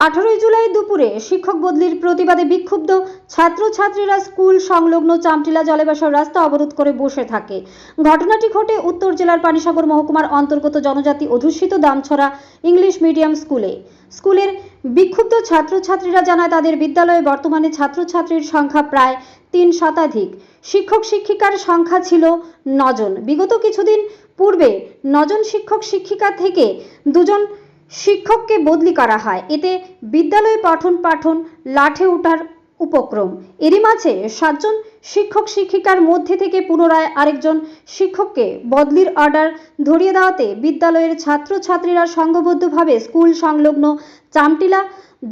আঠারোই জুলাই দুপুরে শিক্ষক বদলির প্রতিবাদে বিক্ষুব্ধ ছাত্রছাত্রীরা স্কুল সংলগ্ন চামটিলা জলেবাসার রাস্তা অবরোধ করে বসে থাকে। ঘটনাটি ঘটে উত্তর জেলার পানিসাগর মহকুমার অন্তর্গত জনজাতি অধ্যুষিত দামছড়া ইংলিশ মিডিয়াম স্কুলে। স্কুলের বিক্ষুব্ধ ছাত্রছাত্রীরা জানায়, তাদের বিদ্যালয়ে বর্তমানে ছাত্রছাত্রীর সংখ্যা প্রায় তিন শতাধিক। শিক্ষক শিক্ষিকার সংখ্যা ছিল নজন। বিগত কিছুদিন পূর্বে নজন শিক্ষক শিক্ষিকা থেকে দুজন শিক্ষককে বদলি করা হয়। এতে বিদ্যালয়ে পঠন পাঠন, লাঠে ওঠার উপক্রম। এরই মাঝে সাতজন শিক্ষক শিক্ষিকার মধ্যে থেকে পুনরায় আরেকজন শিক্ষককে বদলির অর্ডার ধরিয়ে দেওয়াতে বিদ্যালয়ের ছাত্রছাত্রীরা সংঘবদ্ধভাবে স্কুল সংলগ্ন চামটিলা,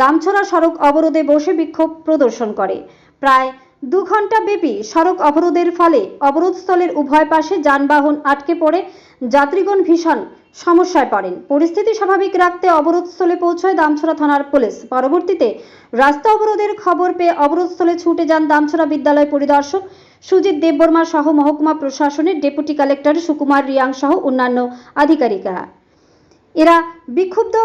দামছড়া সড়ক অবরোধে বসে বিক্ষোভ প্রদর্শন করে। প্রায় দু ঘণ্টা ব্যাপী সড়ক অবরোধের ফলে অবরোধস্থলের উভয় পাশে যানবাহন আটকে পড়ে, যাত্রীগণ ভীষণ সমস্যায় পড়েন। পরিস্থিতি স্বাভাবিক রাখতে অবরোধস্থলে পৌঁছয় দামছড়া থানার পুলিশ। পরবর্তীতে রাস্তা অবরোধের খবর পেয়ে অবরোধস্থলে ছুটে যান দামছড়া বিদ্যালয় পরিদর্শক সুজিত দেববর্মা সহ মহকুমা প্রশাসনের ডেপুটি কালেক্টর সুকুমার রিয়াং সহ অন্যান্য আধিকারিকরা। এরা বিক্ষুব্ধ,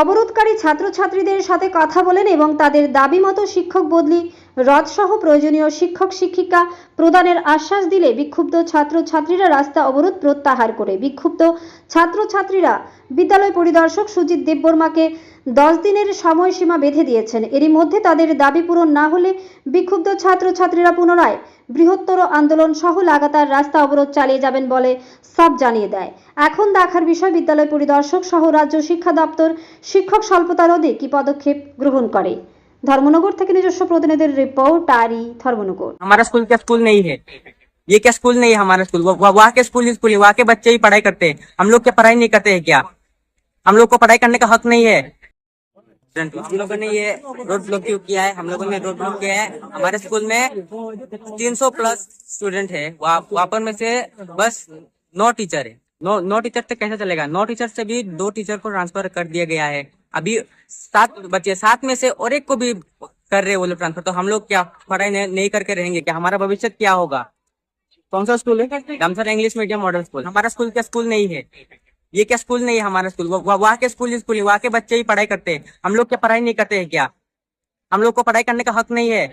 অবরোধকারী ছাত্রছাত্রীদের সাথে কথা বলেন এবং তাদের দাবি মতো শিক্ষক বদলি রদসহ প্রয়োজনীয় শিক্ষক, শিক্ষিকা প্রদানের আশ্বাস দিলে বিক্ষুব্ধ ছাত্রছাত্রীরা রাস্তা অবরোধ প্রত্যাহার করে। বিক্ষুব্ধ ছাত্রছাত্রীরা বিদ্যালয় পরিদর্শক সুজিত দেববর্মাকে দশ দিনের সময়সীমা বেঁধে দিয়েছেন। এরই মধ্যে তাদের দাবি পূরণ না হলে বিক্ষুব্ধ ছাত্রছাত্রীরা পুনরায় বৃহত্তর আন্দোলন সহ লাগাতার রাস্তা অবরোধ চালিয়ে যাবেন বলে সব জানিয়ে দেয়। এখন দেখার বিষয়, বিদ্যালয় পরিদর্শক সহ রাজ্য শিক্ষা দপ্তর শিক্ষক স্বল্পতা রোধে কি পদক্ষেপ গ্রহণ করে? ধর্মনগর থেকে নিজস্ব প্রতিনিধির রিপোর্ট আরি ধর্মনগর हमारा स्कूल क्या स्कूल नहीं है ये क्या स्कूल नहीं है हमारा स्कूल वो- वो- वहाँ के स्कूल ही स्कूल है वहाँ के बच्चे ही पढ़ाई करते हैं हम लोग क्या पढ़ाई नहीं करते हैं क्या हम लोग को पढ़ाई करने का हक नहीं है हम लोगों ने ये रोड ब्लॉक क्यों किया है हम लोगों ने रोड ब्लॉक किया है हमारे स्कूल में 300 प्लस स्टूडेंट है वहाँ वहाँ पर में से बस नौ टीचर है नौ नौ टीचर से कैसे चलेगा नौ टीचर से भी दो टीचर को ट्रांसफर कर दिया गया है अभी सात बच्चे सात में से और एक को भी कर रहे हैं वो लोग ट्रांसफ़र तो हम लोग क्या पढ़ाई नहीं, करके रहेंगे क्या? हमारा भविष्य क्या होगा? कौन सा स्कूल है? Ramsar English medium model school हमारा स्कूल क्या स्कूल नहीं है? ये क्या स्कूल नहीं है हमारा स्कूल वहाँ के स्कूल स्कूल वहाँ के बच्चे ही पढ़ाई करते हैं। हम लोग क्या पढ़ाई नहीं करते हैं क्या? हम लोग को पढ़ाई करने का हक नहीं है।